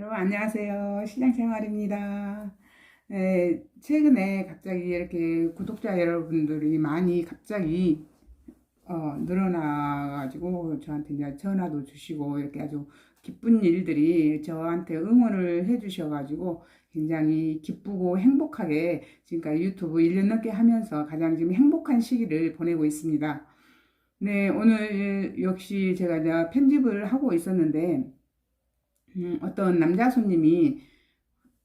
여러분 안녕하세요. 시장생활입니다. 에, 최근에 갑자기 이렇게 구독자 여러분들이 많이 갑자기 어, 늘어나가지고 저한테 이제 전화도 주시고 이렇게 아주 기쁜 일들이 저한테 응원을 해주셔가지고 굉장히 기쁘고 행복하게 지금까지 유튜브 1년 넘게 하면서 가장 지금 행복한 시기를 보내고 있습니다. 네, 오늘 역시 제가 이제 편집을 하고 있었는데 음, 어떤 남자 손님이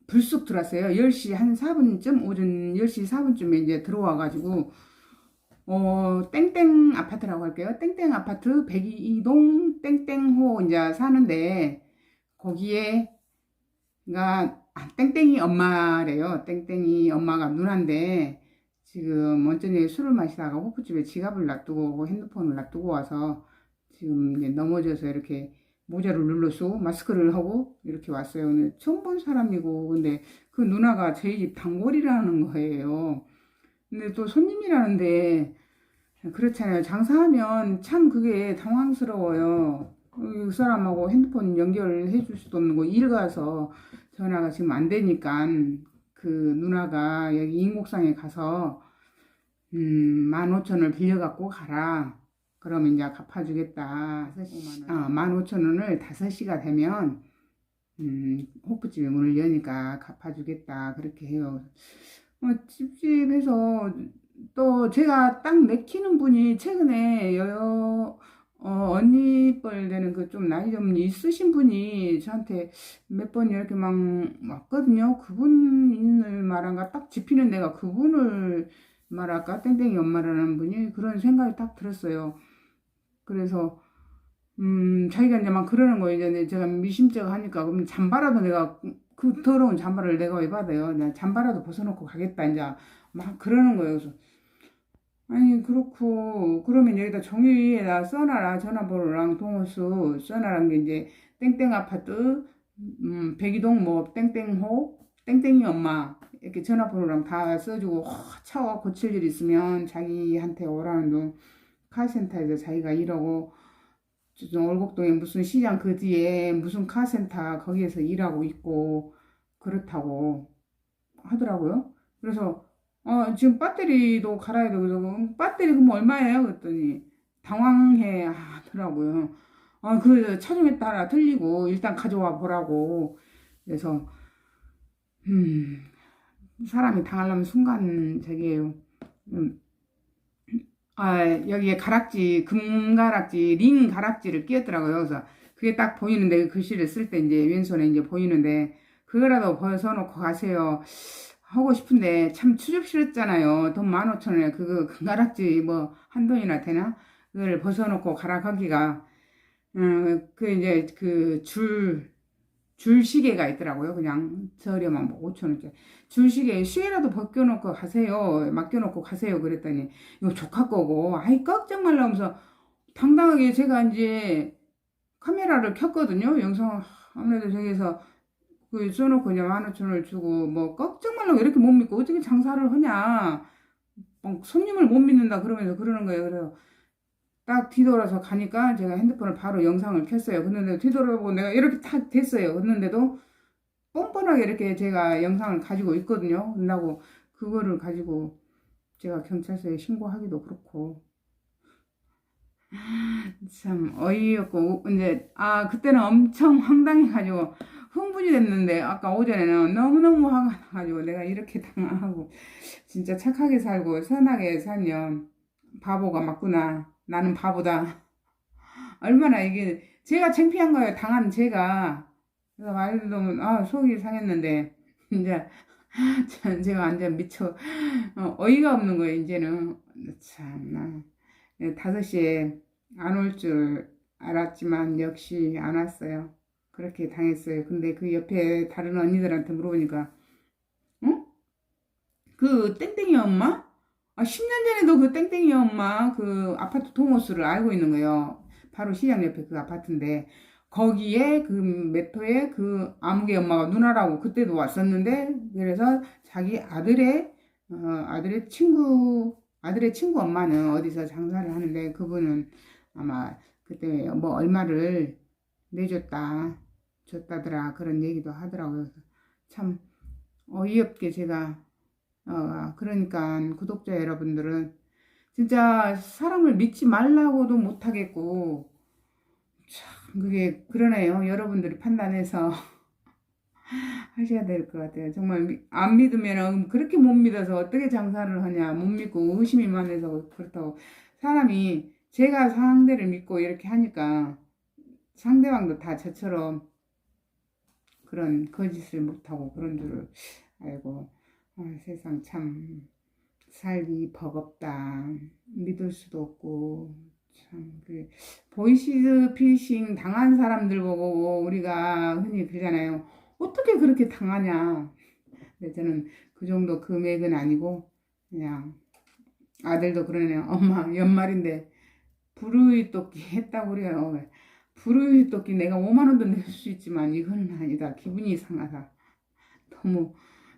불쑥 들어왔어요. 10시 한 4분쯤, 오전 10시 4분쯤에 이제 들어와가지고, 어, 땡땡 아파트라고 할게요. 땡땡 아파트 102동 땡땡호 이제 사는데, 거기에, 가, 아, 땡땡이 엄마래요. 땡땡이 엄마가 누나인데, 지금 원전에 술을 마시다가 호프집에 지갑을 놔두고 핸드폰을 놔두고 와서 지금 이제 넘어져서 이렇게 모자를 눌러서 마스크를 하고 이렇게 왔어요. 오늘 처음 본 사람이고 근데 그 누나가 저희 집 단골이라는 거예요. 근데 또 손님이라는데 그렇잖아요. 장사하면 참 그게 당황스러워요. 그 사람하고 핸드폰 연결해 줄 수도 없는 거 일 가서 전화가 지금 안 되니까 그 누나가 여기 인곡상에 가서 음, 15,000원을 빌려갖고 가라. 그러면 이제 갚아주겠다. 5만 원. 어, 15,000원을 5시가 되면, 음, 호프집에 문을 여니까 갚아주겠다. 그렇게 해요. 어, 찝찝해서, 또 제가 딱 내키는 분이 최근에 여, 어, 언니뻘 되는 그 좀 나이 좀 있으신 분이 저한테 몇 번 이렇게 막 왔거든요. 그분을 말한가 딱 집히는 데가 그분을 말할까? 땡땡이 엄마라는 분이 그런 생각이 딱 들었어요. 그래서 음 자기가 이제 막 그러는 거예요. 이제 제가 미심쩍 하니까 그럼 잠바라도 내가 그 더러운 잠바를 내가 왜 받아요? 내가 잠바라도 벗어놓고 가겠다 이제 막 그러는 거예요. 그래서 아니 그렇고 그러면 여기다 종이에다 써놔라 전화번호랑 동호수 써놔란 게 이제 땡땡 아파트 음 백이동 뭐 땡땡호 땡땡이 엄마 이렇게 전화번호랑 다 써주고 차와 고칠 일 있으면 자기한테 오라는 둥 카센터에서 자기가 일하고 좀 월곡동에 무슨 시장 그 뒤에 무슨 카센터 거기에서 일하고 있고 그렇다고 하더라고요. 그래서 어 지금 배터리도 갈아야 되고 그래서 음, 배터리 그럼 얼마예요? 그랬더니 당황해 하더라고요. 아 그 차종에 따라 틀리고 일단 가져와 보라고 그래서 음 사람이 당하려면 순간 저기에요. 음, 아, 여기에 가락지, 금 가락지, 링 가락지를 끼웠더라고요. 그래서 그게 딱 보이는데, 그 글씨를 쓸 때 이제 왼손에 이제 보이는데, 그거라도 벗어놓고 가세요. 하고 싶은데, 참 추접스럽잖아요. 돈 15,000원에 그거 금 가락지 뭐, 한 돈이나 되나? 그걸 벗어놓고 가라 가기가, 음, 그 이제 그 줄, 줄시계가 있더라고요. 그냥 저렴한 뭐 5천원짜리. 줄시계 수혜라도 벗겨놓고 가세요. 맡겨놓고 가세요. 그랬더니 이거 조카 거고 아이 걱정 말라 면서 당당하게 제가 이제 카메라를 켰거든요. 영상 아무래도 저기서 그 써놓고 이제 만 오천 원을 주고 뭐 걱정 말라고 이렇게 못 믿고 어떻게 장사를 하냐. 뭐 손님을 못 믿는다 그러면서 그러는 거예요. 그래서 딱 뒤돌아서 가니까 제가 핸드폰을 바로 영상을 켰어요. 근데 뒤돌아보고 내가 이렇게 딱 됐어요. 그랬는데도 뻔뻔하게 이렇게 제가 영상을 가지고 있거든요. 그다고 그거를 가지고 제가 경찰서에 신고하기도 그렇고 참 어이없고 이제 아 그때는 엄청 황당해가지고 흥분이 됐는데 아까 오전에는 너무너무 화가 나가지고 내가 이렇게 당하고 진짜 착하게 살고 선하게 살면 바보가 맞구나 나는 바보다. 얼마나 이게 제가 창피한 거예요 당한 제가. 그래서 말도 아 속이 상했는데. 이제 제가 완전 미쳐. 어, 어이가 없는 거예요 이제는. 참나. 다섯 시에 안 올 줄 알았지만 역시 안 왔어요. 그렇게 당했어요. 근데 그 옆에 다른 언니들한테 물어보니까 응? 그 땡땡이 엄마? 아 10년 전에도 그 땡땡이 엄마 그 아파트 동호수를 알고 있는 거예요 바로 시장 옆에 그 아파트인데 거기에 그 메토에 그 아무개 엄마가 누나라고 그때도 왔었는데 그래서 자기 아들의 어, 아들의 친구 아들의 친구 엄마는 어디서 장사를 하는데 그분은 아마 그때 뭐 얼마를 내줬다 줬다더라 그런 얘기도 하더라고요. 참 어이없게 제가 어 그러니까 구독자 여러분들은 진짜 사람을 믿지 말라고도 못하겠고 참 그게 그러네요. 여러분들이 판단해서 하셔야 될 것 같아요. 정말 미- 안 믿으면 그렇게 못 믿어서 어떻게 장사를 하냐 못 믿고 의심이 많아서 그렇다고 사람이 제가 상대를 믿고 이렇게 하니까 상대방도 다 저처럼 그런 거짓을 못하고 그런 줄을 알고 아, 세상 참 살기 버겁다. 믿을 수도 없고 참 그 보이시드 피싱 당한 사람들 보고 우리가 흔히 그러잖아요. 어떻게 그렇게 당하냐. 근데 저는 그 정도 금액은 아니고 그냥 아들도 그러네요. 엄마 연말인데 불우이 돕기 했다고 그래요. 불우이 돕기 내가 5만 원도 낼 수 있지만 이거는 아니다. 기분이 상하다. 너무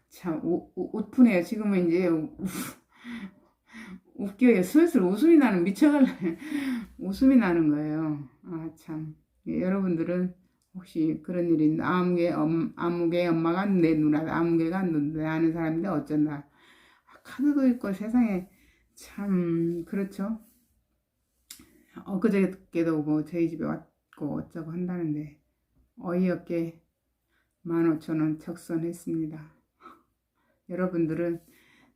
참 우, 우, 웃프네요 지금은 이제 우- 웃겨요. 슬슬 웃음이 나는 미쳐갈래 웃음이 나는 거예요. 아참. 여러분들은 혹시 그런 일이? 아무개 엄, 아무개 엄마가 내 누나 아무개가 내 아는 사람인데 어쩐다. 아, 카드도 있고 세상에 참 그렇죠? 엊그저께도 뭐 저희 집에 왔고 어쩌고 한다는데 어이없게 15,000원 적선했습니다 여러분들은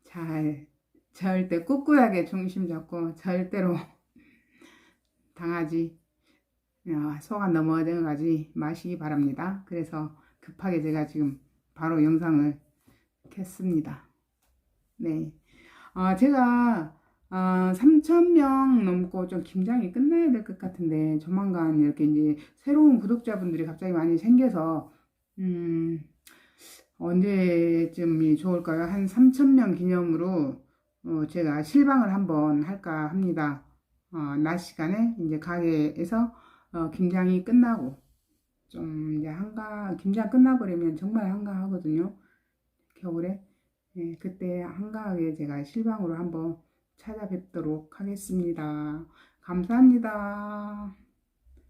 잘 절대 꿋꿋하게 중심 잡고 절대로 당하지 어, 속아 넘어가지 마시기 바랍니다. 그래서 급하게 제가 지금 바로 영상을 켰습니다. 네, 어, 제가 어, 3,000명 넘고 좀 김장이 끝나야 될 것 같은데 조만간 이렇게 이제 새로운 구독자분들이 갑자기 많이 생겨서 음, 언제쯤이 좋을까요? 한 3,000명 기념으로 어, 제가 실방을 한번 할까 합니다. 어, 낮 시간에 이제 가게에서 어, 김장이 끝나고 좀 이제 한가 김장 끝나버리면 정말 한가하거든요. 겨울에 예, 그때 한가하게 제가 실방으로 한번 찾아뵙도록 하겠습니다. 감사합니다.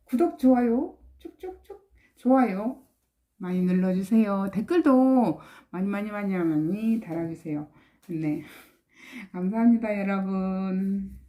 구독 좋아요 쭉쭉쭉 좋아요 많이 눌러주세요. 댓글도 많이 많이 많이 많이 달아주세요. 네 감사합니다 여러분.